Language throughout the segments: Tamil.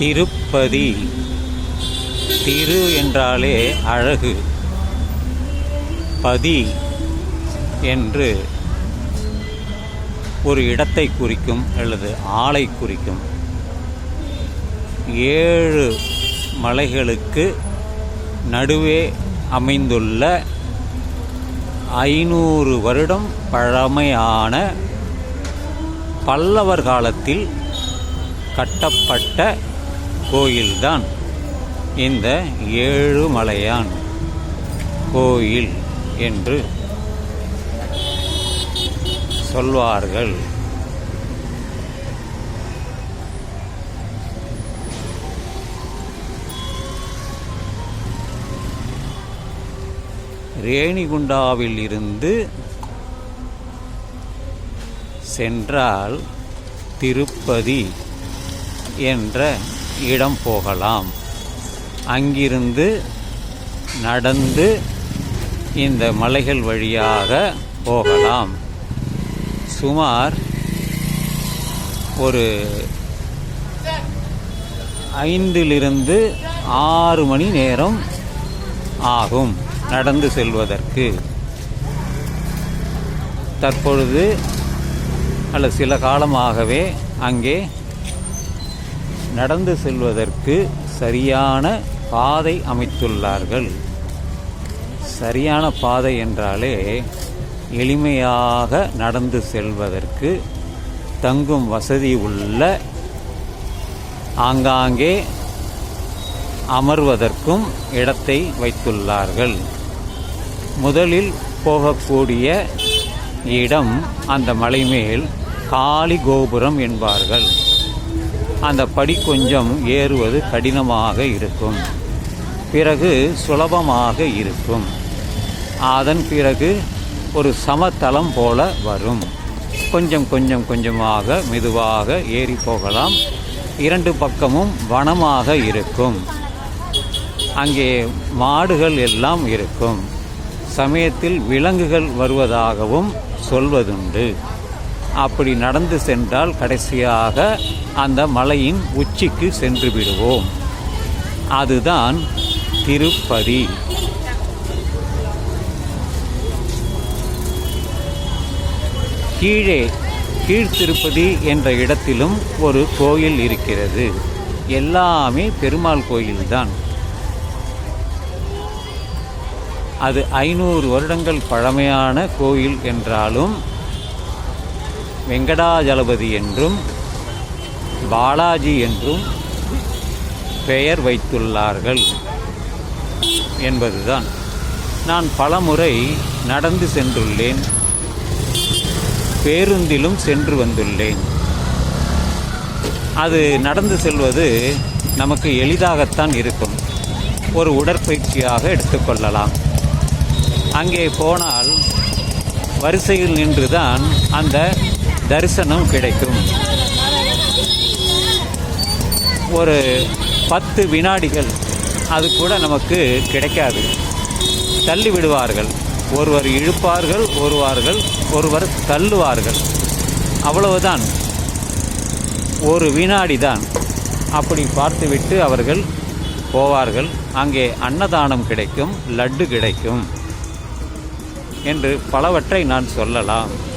திருப்பதி. திரு என்றாலே அழகு. பதி என்று ஒரு இடத்தை குறிக்கும் அல்லது ஆளை குறிக்கும். ஏழு மலைகளுக்கு நடுவே அமைந்துள்ள ஐநூறு வருடம் பழமையான பல்லவர் காலத்தில் கட்டப்பட்ட கோயில்தான். இந்த ஏழுமலையான் கோயில் என்று சொல்வார்கள். ரேணிகுண்டாவில் இருந்து சென்றால் திருப்பதி என்ற இடம் போகலாம். அங்கிருந்து நடந்து இந்த மலைகள் வழியாக போகலாம். சுமார் ஒரு ஐந்திலிருந்து ஆறு மணி நேரம் ஆகும் நடந்து செல்வதற்கு. தற்பொழுது அல்ல சில காலமாகவே அங்கே நடந்து செல்வதற்கு சரியான பாதை அமைத்துள்ளார்கள். சரியான பாதை என்றாலே எளிமையாக நடந்து செல்வதற்கு தங்கும் வசதி உள்ள ஆங்காங்கே அமர்வதற்கும் இடத்தை வைத்துள்ளார்கள். முதலில் போகக்கூடிய இடம் அந்த மலை மேல் காளி கோபுரம் என்பார்கள். அந்த படி கொஞ்சம் ஏறுவது கடினமாக இருக்கும். பிறகு சுலபமாக இருக்கும். அதன் பிறகு ஒரு சமதளம் போல வரும். கொஞ்சம் கொஞ்சம் கொஞ்சமாக மெதுவாக ஏறி போகலாம். இரண்டு பக்கமும் வனமாக இருக்கும். அங்கே மாடுகள் எல்லாம் இருக்கும். சமயத்தில் விலங்குகள் வருவதாகவும் சொல்வதுண்டு. அப்படி நடந்து சென்றால் கடைசியாக அந்த மலையின் உச்சிக்கு சென்று விடுவோம். அதுதான் திருப்பதி. கீழே கீழ்த்திருப்பதி என்ற இடத்திலும் ஒரு கோயில் இருக்கிறது. எல்லாமே பெருமாள் கோயில்தான். அது ஐநூறு வருடங்கள் பழமையான கோயில் என்றாலும் வெங்கடாஜலபதி என்றும் பாலாஜி என்றும் பெயர் வைத்துள்ளார்கள் என்பதுதான். நான் பலமுறை நடந்து சென்றுள்ளேன். பேருந்திலும் சென்று வந்துள்ளேன். அது நடந்து செல்வது நமக்கு எளிதாகத்தான் இருக்கும். ஒரு உடற்பயிற்சியாக எடுத்துக்கொள்ளலாம் அங்கே போனால் வரிசையில் நின்றுதான் அந்த தரிசனம் கிடைக்கும். ஒரு பத்து வினாடிகள் அது கூட நமக்கு கிடைக்காது. தள்ளி விடுவார்கள். ஒருவர் இழுப்பார்கள் ஒருவார்கள் ஒருவர் தள்ளுவார்கள். அவ்வளவுதான். ஒரு வினாடி தான். அப்படி பார்த்துவிட்டு அவர்கள் போவார்கள். அங்கே அன்னதானம் கிடைக்கும் லட்டு கிடைக்கும் என்று பலவற்றை நான் சொல்லலாம்.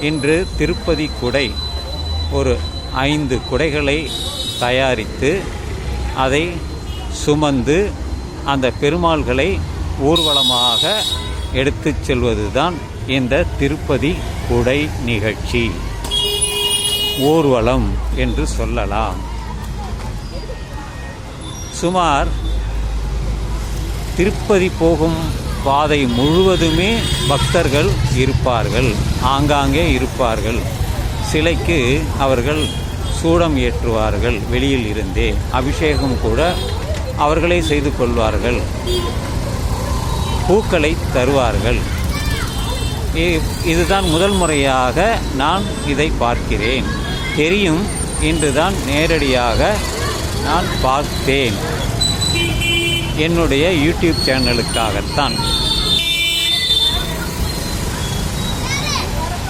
இன்று திருப்பதி குடை ஒரு ஐந்து குடைகளை தயாரித்து அதை சுமந்து அந்த பெருமாள்களை ஊர்வலமாக எடுத்துச் செல்வதுதான் இந்த திருப்பதி குடை நிகழ்ச்சி. ஊர்வலம் என்று சொல்லலாம். சுமார் திருப்பதி போகும் பாதை முழுவதுமே பக்தர்கள் இருப்பார்கள் ஆங்காங்கே இருப்பார்கள். சிலைக்கு அவர்கள் சூடம் ஏற்றுவார்கள் வெளியில் இருந்தே அபிஷேகம் கூட அவர்களே செய்து கொள்வார்கள். பூக்களை தருவார்கள். இதுதான் முதல் முறையாக நான் இதை பார்க்கிறேன். தெரியும் இன்றுதான் நேரடியாக நான் பார்த்தேன். என்னுடைய யூடியூப் சேனலுக்காகத்தான்.